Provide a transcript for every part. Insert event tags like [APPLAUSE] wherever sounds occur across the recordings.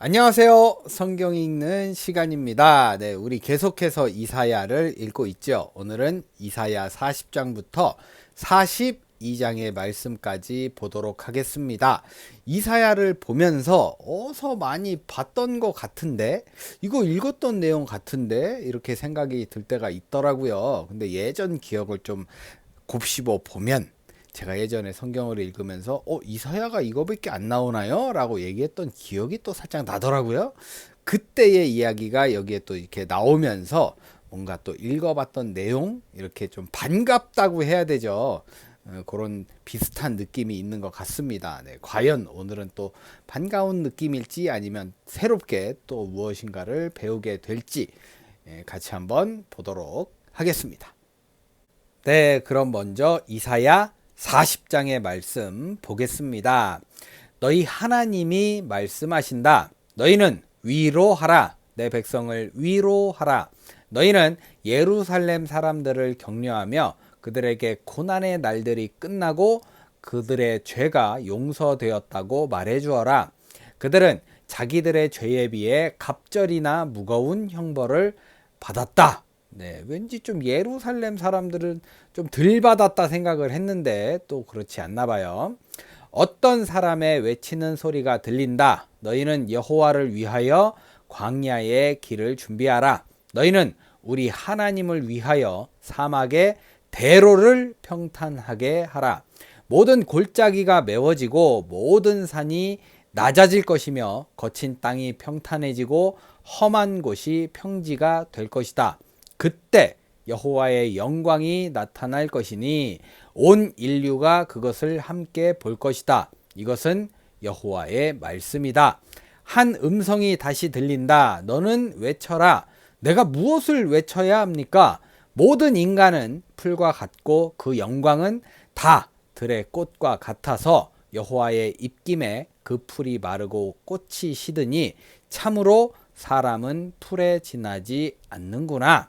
안녕하세요. 성경 읽는 시간입니다. 네, 우리 계속해서 이사야를 읽고 있죠. 오늘은 이사야 40장부터 42장의 말씀까지 보도록 하겠습니다. 이사야를 보면서 어서 많이 봤던 것 같은데, 이거 읽었던 내용 같은데, 이렇게 생각이 들 때가 있더라고요. 근데 예전 기억을 좀 곱씹어 보면, 제가 예전에 성경을 읽으면서 어 이사야가 이거밖에 안 나오나요? 라고 얘기했던 기억이 또 살짝 나더라고요. 그때의 이야기가 여기에 또 이렇게 나오면서 뭔가 또 읽어봤던 내용 이렇게 좀 반갑다고 해야 되죠. 어, 그런 비슷한 느낌이 있는 것 같습니다. 네, 과연 오늘은 또 반가운 느낌일지 아니면 새롭게 또 무엇인가를 배우게 될지 예, 같이 한번 보도록 하겠습니다. 네, 그럼 먼저 이사야 40장의 말씀 보겠습니다. 너희 하나님이 말씀하신다. 너희는 위로하라. 내 백성을 위로하라. 너희는 예루살렘 사람들을 격려하며 그들에게 고난의 날들이 끝나고 그들의 죄가 용서되었다고 말해 주어라. 그들은 자기들의 죄에 비해 갑절이나 무거운 형벌을 받았다. 네, 왠지 좀 예루살렘 사람들은 좀 덜 받았다 생각을 했는데 또 그렇지 않나 봐요. 어떤 사람의 외치는 소리가 들린다. 너희는 여호와를 위하여 광야의 길을 준비하라. 너희는 우리 하나님을 위하여 사막의 대로를 평탄하게 하라. 모든 골짜기가 메워지고 모든 산이 낮아질 것이며 거친 땅이 평탄해지고 험한 곳이 평지가 될 것이다. 그때 여호와의 영광이 나타날 것이니 온 인류가 그것을 함께 볼 것이다. 이것은 여호와의 말씀이다. 한 음성이 다시 들린다. 너는 외쳐라. 내가 무엇을 외쳐야 합니까? 모든 인간은 풀과 같고 그 영광은 다 들의 꽃과 같아서 여호와의 입김에 그 풀이 마르고 꽃이 시드니 참으로 사람은 풀에 지나지 않는구나.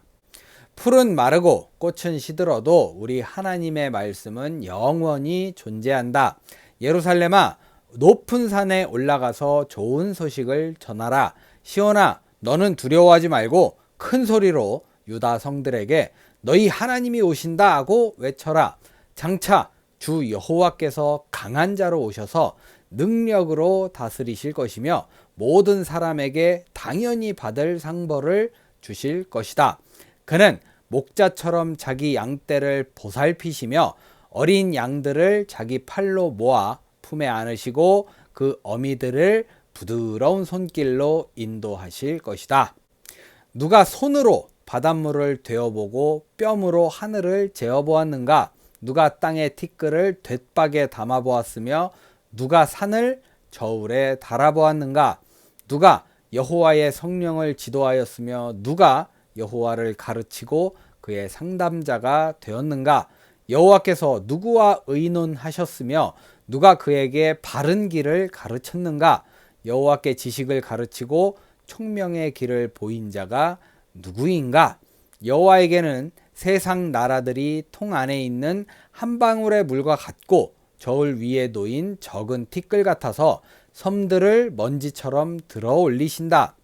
풀은 마르고 꽃은 시들어도 우리 하나님의 말씀은 영원히 존재한다. 예루살렘아, 높은 산에 올라가서 좋은 소식을 전하라. 시온아, 너는 두려워하지 말고 큰 소리로 유다 성들에게 너희 하나님이 오신다 하고 외쳐라. 장차 주 여호와께서 강한 자로 오셔서 능력으로 다스리실 것이며 모든 사람에게 당연히 받을 상벌을 주실 것이다. 그는 목자처럼 자기 양떼를 보살피시며 어린 양들을 자기 팔로 모아 품에 안으시고 그 어미들을 부드러운 손길로 인도하실 것이다. 누가 손으로 바닷물을 되어보고 뼘으로 하늘을 재어보았는가? 누가 땅의 티끌을 돛박에 담아보았으며 누가 산을 저울에 달아보았는가? 누가 여호와의 성령을 지도하였으며 누가 여호와를 가르치고 그의 상담자가 되었는가? 여호와께서 누구와 의논하셨으며 누가 그에게 바른 길을 가르쳤는가? 여호와께 지식을 가르치고 총명의 길을 보인 자가 누구인가? 여호와에게는 세상 나라들이 통 안에 있는 한 방울의 물과 같고 저울 위에 놓인 적은 티끌 같아서 섬들을 먼지처럼 들어 올리신다.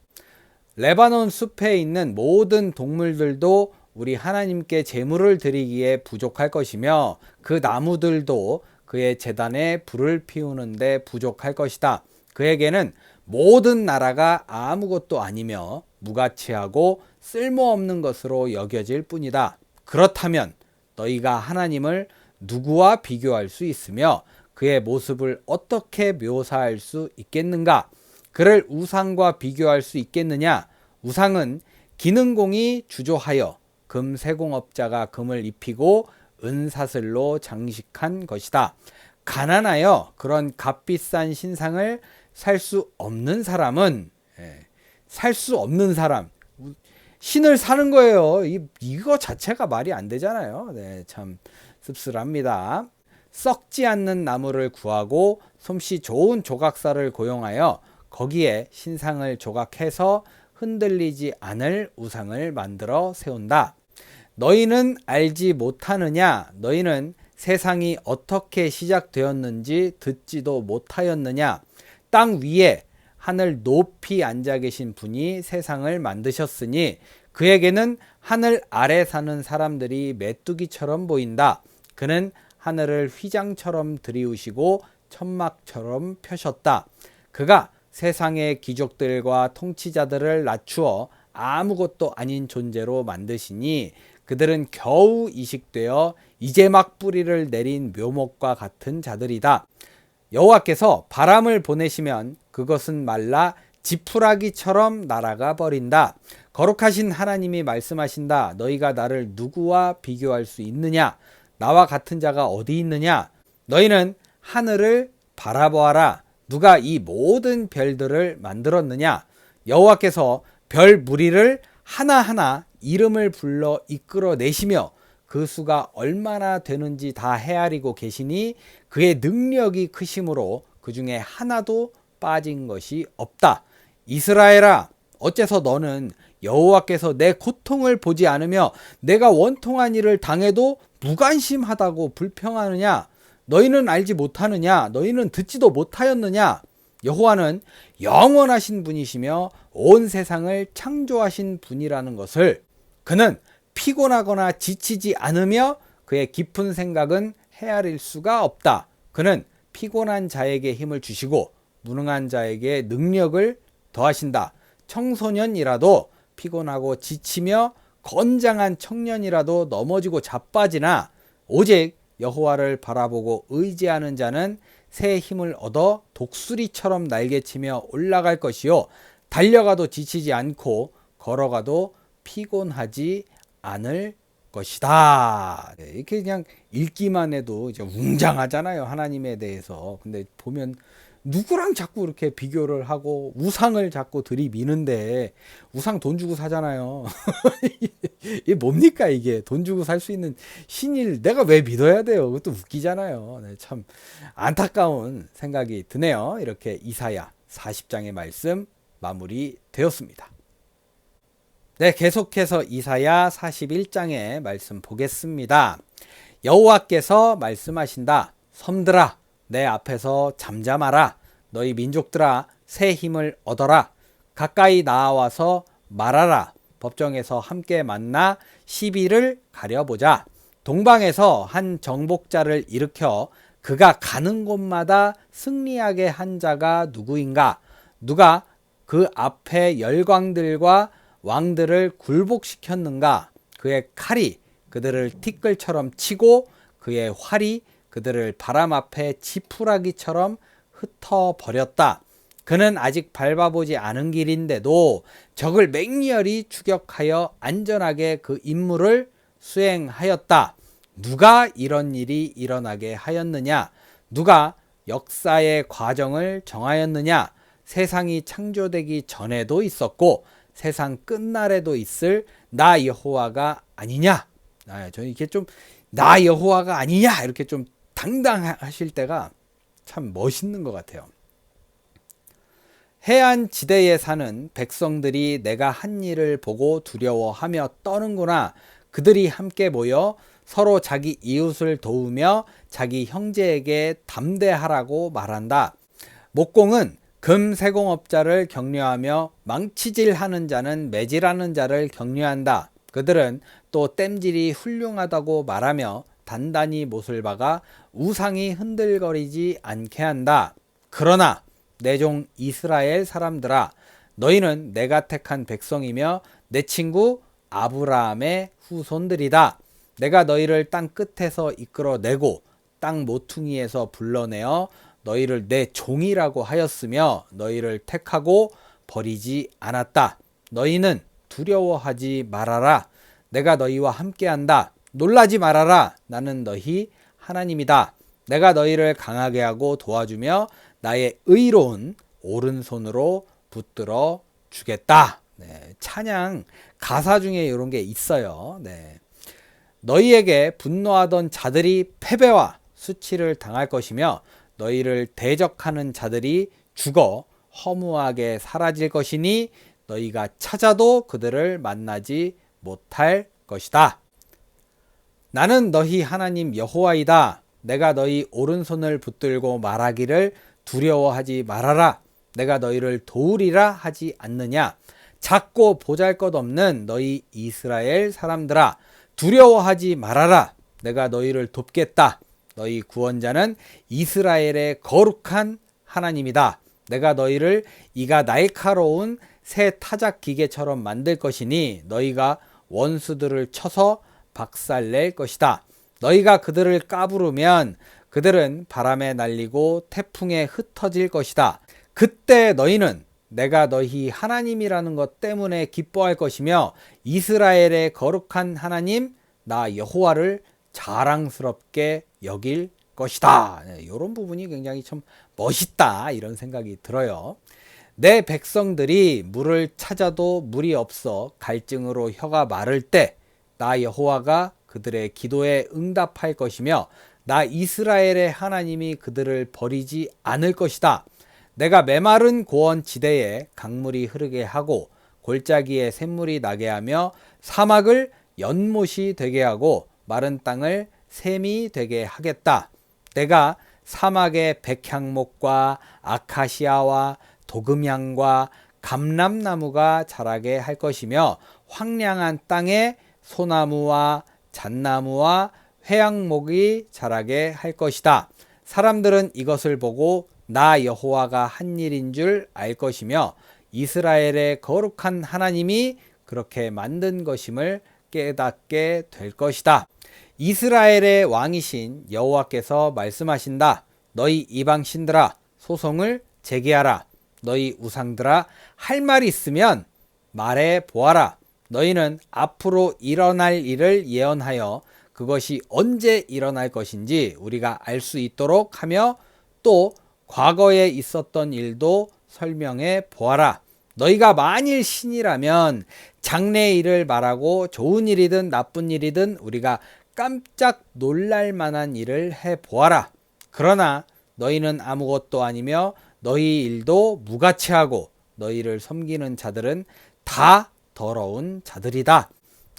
레바논 숲에 있는 모든 동물들도 우리 하나님께 제물을 드리기에 부족할 것이며 그 나무들도 그의 재단에 불을 피우는데 부족할 것이다. 그에게는 모든 나라가 아무것도 아니며 무가치하고 쓸모없는 것으로 여겨질 뿐이다. 그렇다면 너희가 하나님을 누구와 비교할 수 있으며 그의 모습을 어떻게 묘사할 수 있겠는가? 그를 우상과 비교할 수 있겠느냐? 우상은 기능공이 주조하여 금 세공업자가 금을 입히고 은사슬로 장식한 것이다. 가난하여 그런 값비싼 신상을 살 수 없는 사람은 예, 살수 없는 사람 신을 사는 거예요. 이, 이거 자체가 말이 안 되잖아요. 네, 참 씁쓸합니다. 썩지 않는 나무를 구하고 솜씨 좋은 조각사를 고용하여 거기에 신상을 조각해서 흔들리지 않을 우상을 만들어 세운다. 너희는 알지 못하느냐? 너희는 세상이 어떻게 시작되었는지 듣지도 못하였느냐? 땅 위에 하늘 높이 앉아 계신 분이 세상을 만드셨으니 그에게는 하늘 아래 사는 사람들이 메뚜기처럼 보인다. 그는 하늘을 휘장처럼 들이우시고 천막처럼 펴셨다. 그가 세상의 귀족들과 통치자들을 낮추어 아무것도 아닌 존재로 만드시니 그들은 겨우 이식되어 이제 막 뿌리를 내린 묘목과 같은 자들이다. 여호와께서 바람을 보내시면 그것은 말라 지푸라기처럼 날아가 버린다. 거룩하신 하나님이 말씀하신다. 너희가 나를 누구와 비교할 수 있느냐? 나와 같은 자가 어디 있느냐? 너희는 하늘을 바라보아라. 누가 이 모든 별들을 만들었느냐? 여호와께서 별 무리를 하나하나 이름을 불러 이끌어 내시며 그 수가 얼마나 되는지 다 헤아리고 계시니 그의 능력이 크심으로 그 중에 하나도 빠진 것이 없다. 이스라엘아, 어째서 너는 여호와께서 내 고통을 보지 않으며 내가 원통한 일을 당해도 무관심하다고 불평하느냐? 너희는 알지 못하느냐? 너희는 듣지도 못하였느냐? 여호와는 영원하신 분이시며 온 세상을 창조하신 분이라는 것을 그는 피곤하거나 지치지 않으며 그의 깊은 생각은 헤아릴 수가 없다. 그는 피곤한 자에게 힘을 주시고 무능한 자에게 능력을 더하신다. 청소년이라도 피곤하고 지치며 건장한 청년이라도 넘어지고 자빠지나 오직 여호와를 바라보고 의지하는 자는 새 힘을 얻어 독수리처럼 날개치며 올라갈 것이요. 달려가도 지치지 않고 걸어가도 피곤하지 않을 것이다. 네, 이렇게 그냥 읽기만 해도 이제 웅장하잖아요. 하나님에 대해서. 근데 보면 누구랑 자꾸 이렇게 비교를 하고 우상을 자꾸 들이미는데 우상 돈 주고 사잖아요. [LAUGHS] 이게 뭡니까 이게 돈 주고 살 수 있는 신일 내가 왜 믿어야 돼요? 그것도 웃기잖아요. 네, 참 안타까운 생각이 드네요. 이렇게 이사야 40장의 말씀 마무리 되었습니다. 네, 계속해서 이사야 41장의 말씀 보겠습니다. 여호와께서 말씀하신다. 섬들아 내 앞에서 잠잠하라. 너희 민족들아 새 힘을 얻어라. 가까이 나와서 말하라. 법정에서 함께 만나 시비를 가려보자. 동방에서 한 정복자를 일으켜 그가 가는 곳마다 승리하게 한 자가 누구인가? 누가 그 앞에 열광들과 왕들을 굴복시켰는가? 그의 칼이 그들을 티끌처럼 치고 그의 활이 그들을 바람 앞에 지푸라기처럼 흩어버렸다. 그는 아직 밟아보지 않은 길인데도 적을 맹렬히 추격하여 안전하게 그 임무를 수행하였다. 누가 이런 일이 일어나게 하였느냐? 누가 역사의 과정을 정하였느냐? 세상이 창조되기 전에도 있었고 세상 끝날에도 있을 나 여호와가 아니냐? 아, 저는 이렇게 좀 나 여호와가 아니냐 이렇게 좀 당당하실 때가 참 멋있는 것 같아요. 해안 지대에 사는 백성들이 내가 한 일을 보고 두려워하며 떠는구나. 그들이 함께 모여 서로 자기 이웃을 도우며 자기 형제에게 담대하라고 말한다. 목공은 금세공업자를 격려하며 망치질하는 자는 매질하는 자를 격려한다. 그들은 또 땜질이 훌륭하다고 말하며 단단히 못을 박아 우상이 흔들거리지 않게 한다. 그러나 내 종 이스라엘 사람들아 너희는 내가 택한 백성이며 내 친구 아브라함의 후손들이다. 내가 너희를 땅 끝에서 이끌어내고 땅 모퉁이에서 불러내어 너희를 내 종이라고 하였으며 너희를 택하고 버리지 않았다. 너희는 두려워하지 말아라. 내가 너희와 함께한다. 놀라지 말아라. 나는 너희 하나님이다. 내가 너희를 강하게 하고 도와주며 나의 의로운 오른손으로 붙들어 주겠다. 네, 찬양 가사 중에 이런 게 있어요. 네. 너희에게 분노하던 자들이 패배와 수치를 당할 것이며 너희를 대적하는 자들이 죽어 허무하게 사라질 것이니 너희가 찾아도 그들을 만나지 못할 것이다. 나는 너희 하나님 여호와이다. 내가 너희 오른손을 붙들고 말하기를 두려워하지 말아라. 내가 너희를 도우리라 하지 않느냐. 작고 보잘 것 없는 너희 이스라엘 사람들아 두려워하지 말아라. 내가 너희를 돕겠다. 너희 구원자는 이스라엘의 거룩한 하나님이다. 내가 너희를 이가 날카로운 새 타작 기계처럼 만들 것이니 너희가 원수들을 쳐서 박살낼 것이다. 너희가 그들을 까부르면 그들은 바람에 날리고 태풍에 흩어질 것이다. 그때 너희는 내가 너희 하나님이라는 것 때문에 기뻐할 것이며 이스라엘의 거룩한 하나님 나 여호와를 자랑스럽게 여길 것이다. 네, 이런 부분이 굉장히 참 멋있다 이런 생각이 들어요. 내 백성들이 물을 찾아도 물이 없어 갈증으로 혀가 마를 때 나 여호와가 그들의 기도에 응답할 것이며 나 이스라엘의 하나님이 그들을 버리지 않을 것이다. 내가 메마른 고원 지대에 강물이 흐르게 하고 골짜기에 샘물이 나게 하며 사막을 연못이 되게 하고 마른 땅을 샘이 되게 하겠다. 내가 사막의 백향목과 아카시아와 도금향과 감람나무가 자라게 할 것이며 황량한 땅에 소나무와 잣나무와 회양목이 자라게 할 것이다. 사람들은 이것을 보고 나 여호와가 한 일인 줄 알 것이며 이스라엘의 거룩한 하나님이 그렇게 만든 것임을 깨닫게 될 것이다. 이스라엘의 왕이신 여호와께서 말씀하신다. 너희 이방 신들아 소송을 제기하라. 너희 우상들아 할 말이 있으면 말해 보아라. 너희는 앞으로 일어날 일을 예언하여 그것이 언제 일어날 것인지 우리가 알 수 있도록 하며 또 과거에 있었던 일도 설명해 보아라. 너희가 만일 신이라면 장래 일을 말하고 좋은 일이든 나쁜 일이든 우리가 깜짝 놀랄 만한 일을 해 보아라. 그러나 너희는 아무것도 아니며 너희 일도 무가치하고 너희를 섬기는 자들은 다 더러운 자들이다.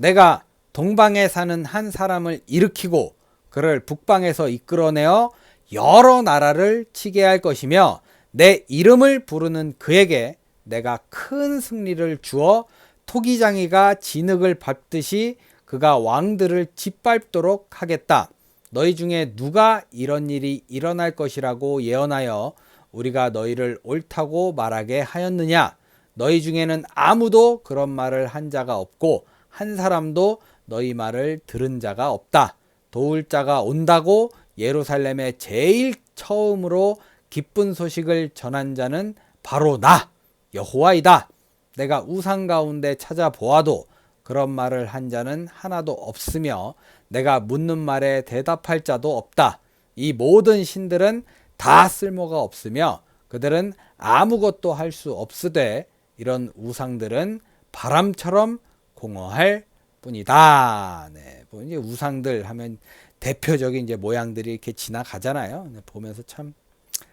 내가 동방에 사는 한 사람을 일으키고 그를 북방에서 이끌어내어 여러 나라를 치게 할 것이며 내 이름을 부르는 그에게 내가 큰 승리를 주어 토기장이가 진흙을 밟듯이 그가 왕들을 짓밟도록 하겠다. 너희 중에 누가 이런 일이 일어날 것이라고 예언하여 우리가 너희를 옳다고 말하게 하였느냐? 너희 중에는 아무도 그런 말을 한 자가 없고 한 사람도 너희 말을 들은 자가 없다. 도울 자가 온다고 예루살렘에 제일 처음으로 기쁜 소식을 전한 자는 바로 나 여호와이다. 내가 우상 가운데 찾아보아도 그런 말을 한 자는 하나도 없으며 내가 묻는 말에 대답할 자도 없다. 이 모든 신들은 다 쓸모가 없으며 그들은 아무것도 할 수 없으되 이런 우상들은 바람처럼 공허할 뿐이다. 네, 뭐 이제 우상들 하면 대표적인 이제 모양들이 이렇게 지나가잖아요. 보면서 참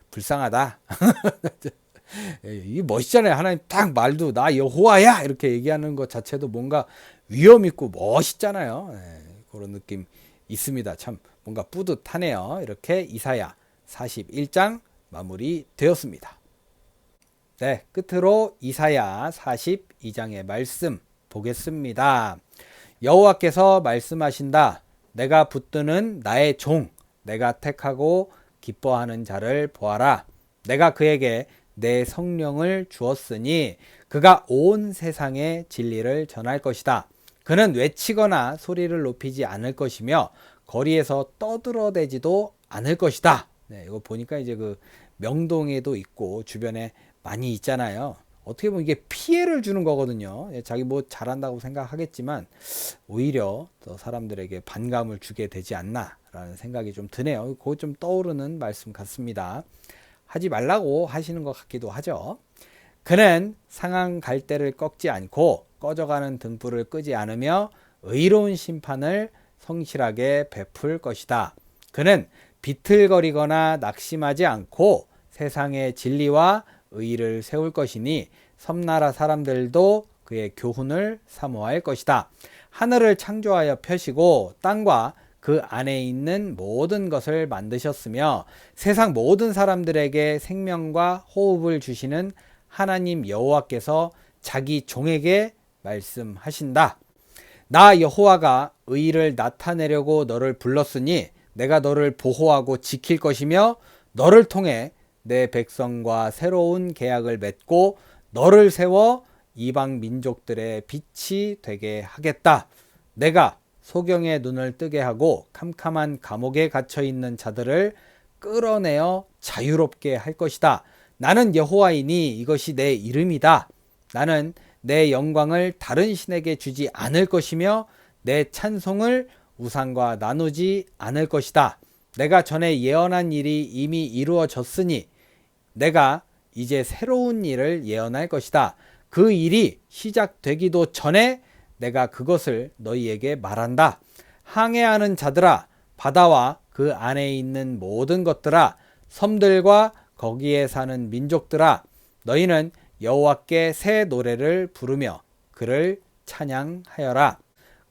불쌍하다. [LAUGHS] 이 멋있잖아요. 하나님 딱 말도 나 여호와야 이렇게 얘기하는 것 자체도 뭔가 위험 있고 멋있잖아요. 네, 그런 느낌 있습니다. 참 뭔가 뿌듯하네요. 이렇게 이사야 41장 마무리 되었습니다. 네, 끝으로 이사야 42장의 말씀 보겠습니다. 여호와께서 말씀하신다. 내가 붙드는 나의 종, 내가 택하고 기뻐하는 자를 보아라. 내가 그에게 내 성령을 주었으니 그가 온 세상에 진리를 전할 것이다. 그는 외치거나 소리를 높이지 않을 것이며 거리에서 떠들어대지도 않을 것이다. 네, 이거 보니까 이제 그 명동에도 있고 주변에 많이 있잖아요. 어떻게 보면 이게 피해를 주는 거거든요. 예, 자기 뭐 잘한다고 생각하겠지만 오히려 더 사람들에게 반감을 주게 되지 않나라는 생각이 좀 드네요. 그거 좀 떠오르는 말씀 같습니다. 하지 말라고 하시는 것 같기도 하죠. 그는 상한 갈대를 꺾지 않고 꺼져가는 등불을 끄지 않으며 의로운 심판을 성실하게 베풀 것이다. 그는 비틀거리거나 낙심하지 않고 세상의 진리와 의를 세울 것이니 섬나라 사람들도 그의 교훈을 사모할 것이다. 하늘을 창조하여 펴시고 땅과 그 안에 있는 모든 것을 만드셨으며 세상 모든 사람들에게 생명과 호흡을 주시는 하나님 여호와께서 자기 종에게 말씀하신다. 나 여호와가 의를 나타내려고 너를 불렀으니 내가 너를 보호하고 지킬 것이며 너를 통해 내 백성과 새로운 계약을 맺고 너를 세워 이방 민족들의 빛이 되게 하겠다. 내가 소경의 눈을 뜨게 하고 캄캄한 감옥에 갇혀 있는 자들을 끌어내어 자유롭게 할 것이다. 나는 여호와이니 이것이 내 이름이다. 나는 내 영광을 다른 신에게 주지 않을 것이며 내 찬송을 우상과 나누지 않을 것이다. 내가 전에 예언한 일이 이미 이루어졌으니 내가 이제 새로운 일을 예언할 것이다. 그 일이 시작되기도 전에 내가 그것을 너희에게 말한다. 항해하는 자들아, 바다와 그 안에 있는 모든 것들아, 섬들과 거기에 사는 민족들아, 너희는 여호와께 새 노래를 부르며 그를 찬양하여라.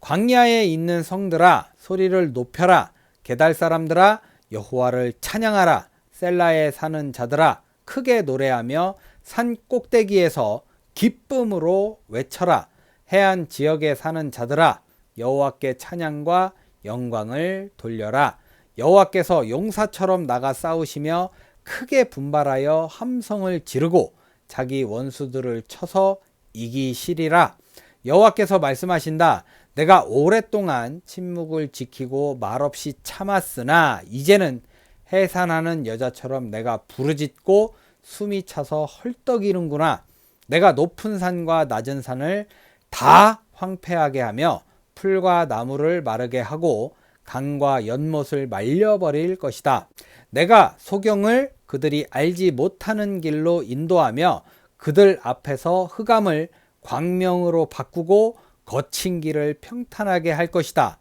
광야에 있는 성들아, 소리를 높여라. 게달 사람들아, 여호와를 찬양하라. 셀라에 사는 자들아, 크게 노래하며 산 꼭대기에서 기쁨으로 외쳐라. 해안 지역에 사는 자들아 여호와께 찬양과 영광을 돌려라. 여호와께서 용사처럼 나가 싸우시며 크게 분발하여 함성을 지르고 자기 원수들을 쳐서 이기시리라. 여호와께서 말씀하신다. 내가 오랫동안 침묵을 지키고 말없이 참았으나 이제는 해산하는 여자처럼 내가 부르짖고 숨이 차서 헐떡이는구나. 내가 높은 산과 낮은 산을 다 황폐하게 하며 풀과 나무를 마르게 하고 강과 연못을 말려버릴 것이다. 내가 소경을 그들이 알지 못하는 길로 인도하며 그들 앞에서 흑암을 광명으로 바꾸고 거친 길을 평탄하게 할 것이다.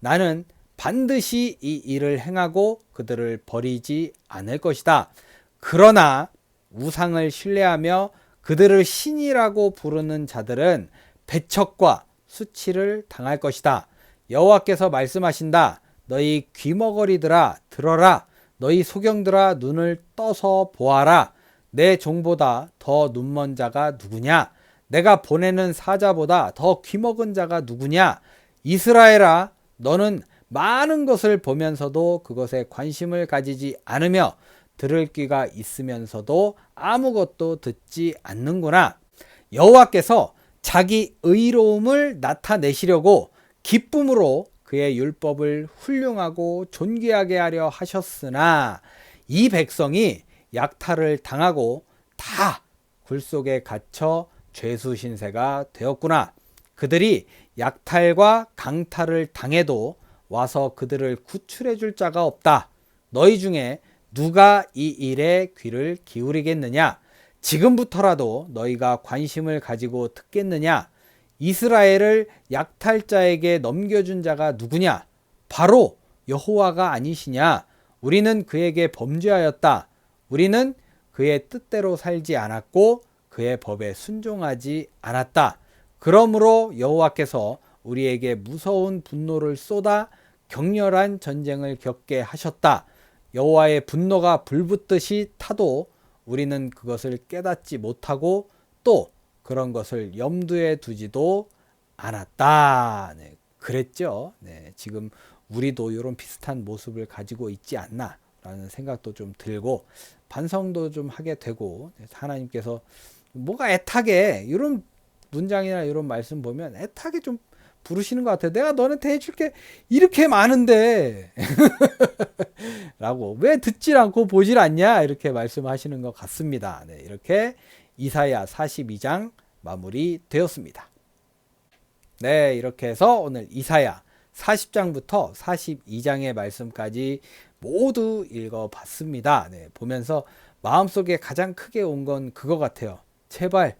나는 반드시 이 일을 행하고 그들을 버리지 않을 것이다. 그러나 우상을 신뢰하며 그들을 신이라고 부르는 자들은 배척과 수치를 당할 것이다. 여호와께서 말씀하신다. 너희 귀머거리들아 들어라. 너희 소경들아 눈을 떠서 보아라. 내 종보다 더 눈먼 자가 누구냐? 내가 보내는 사자보다 더 귀먹은 자가 누구냐? 이스라엘아, 너는 많은 것을 보면서도 그것에 관심을 가지지 않으며 들을 귀가 있으면서도 아무것도 듣지 않는구나. 여호와께서 자기 의로움을 나타내시려고 기쁨으로 그의 율법을 훌륭하고 존귀하게 하려 하셨으나 이 백성이 약탈을 당하고 다 굴 속에 갇혀 죄수 신세가 되었구나. 그들이 약탈과 강탈을 당해도 와서 그들을 구출해 줄 자가 없다. 너희 중에 누가 이 일에 귀를 기울이겠느냐? 지금부터라도 너희가 관심을 가지고 듣겠느냐? 이스라엘을 약탈자에게 넘겨준 자가 누구냐? 바로 여호와가 아니시냐? 우리는 그에게 범죄하였다. 우리는 그의 뜻대로 살지 않았고 그의 법에 순종하지 않았다. 그러므로 여호와께서 우리에게 무서운 분노를 쏟아 격렬한 전쟁을 겪게 하셨다. 여호와의 분노가 불붙듯이 타도 우리는 그것을 깨닫지 못하고 또 그런 것을 염두에 두지도 않았다. 네, 그랬죠. 네, 지금 우리도 이런 비슷한 모습을 가지고 있지 않나라는 생각도 좀 들고 반성도 좀 하게 되고 네, 하나님께서 뭐가 애타게 이런 문장이나 이런 말씀 보면 애타게 좀 부르시는 것 같아요. 내가 너한테 해줄 게 이렇게 많은데 [LAUGHS] 라고 왜 듣질 않고 보질 않냐 이렇게 말씀하시는 것 같습니다. 네, 이렇게 이사야 42장 마무리 되었습니다. 네, 이렇게 해서 오늘 이사야 40장부터 42장의 말씀까지 모두 읽어봤습니다. 네, 보면서 마음속에 가장 크게 온 건 그거 같아요. 제발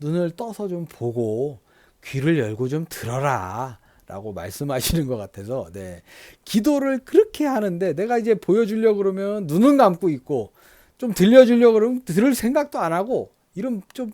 눈을 떠서 좀 보고 귀를 열고 좀 들어라. 라고 말씀하시는 것 같아서, 네. 기도를 그렇게 하는데 내가 이제 보여주려고 그러면 눈은 감고 있고 좀 들려주려고 그러면 들을 생각도 안 하고 이런 좀,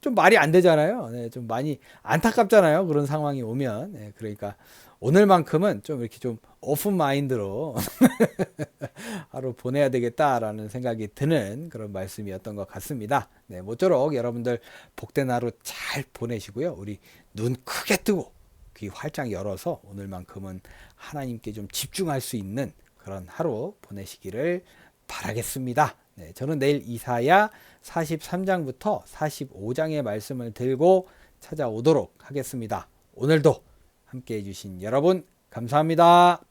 좀 말이 안 되잖아요. 네. 좀 많이 안타깝잖아요. 그런 상황이 오면. 네. 그러니까 오늘만큼은 좀 이렇게 좀 오픈 마인드로 [LAUGHS] 하루 보내야 되겠다라는 생각이 드는 그런 말씀이었던 것 같습니다. 네, 모쪼록 여러분들 복된 하루 잘 보내시고요. 우리 눈 크게 뜨고 귀 활짝 열어서 오늘만큼은 하나님께 좀 집중할 수 있는 그런 하루 보내시기를 바라겠습니다. 네, 저는 내일 이사야 43장부터 45장의 말씀을 들고 찾아오도록 하겠습니다. 오늘도 함께 해주신 여러분 감사합니다.